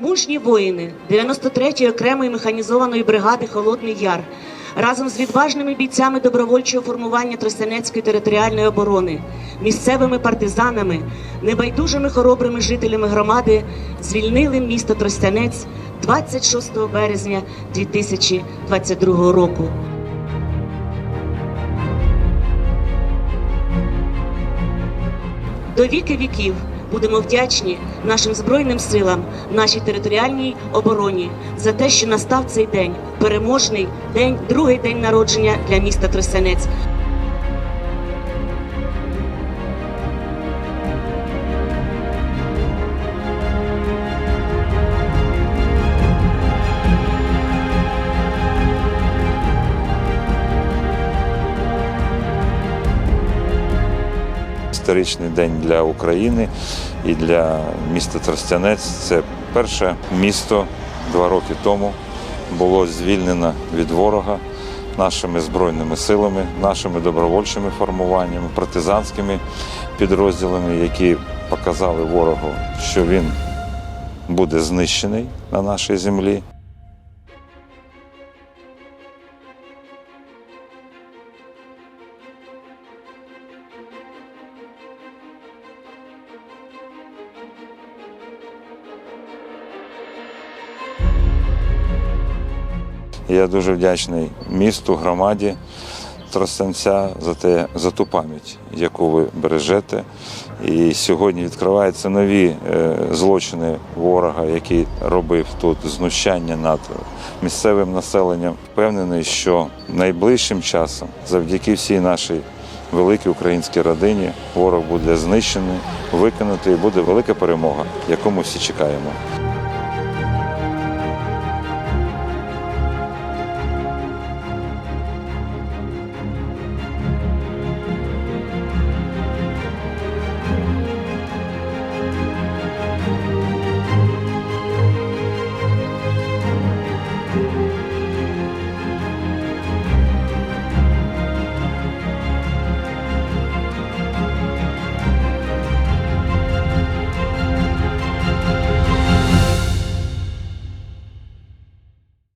Мужні воїни 93-ї окремої механізованої бригади Холодний Яр разом з відважними бійцями добровольчого формування Тростянецької територіальної оборони, місцевими партизанами, небайдужими хоробрими жителями громади звільнили місто Тростянець 26 березня 2022 року. До віки віків будемо вдячні нашим збройним силам, нашій територіальній обороні за те, що настав цей день, переможний день, другий день народження для міста Тростянець. Історичний день для України і для міста Тростянець. Це перше місто два роки тому було звільнено від ворога нашими збройними силами, нашими добровольчими формуваннями, партизанськими підрозділами, які показали ворогу, що він буде знищений на нашій землі. Я дуже вдячний місту, громаді Тростянця за те, за ту пам'ять, яку ви бережете. І сьогодні відкриваються нові е, злочини ворога, який робив тут знущання над місцевим населенням. Впевнений, що найближчим часом, завдяки всій нашій великій українській родині, ворог буде знищений, виконати і буде велика перемога, яку ми всі чекаємо.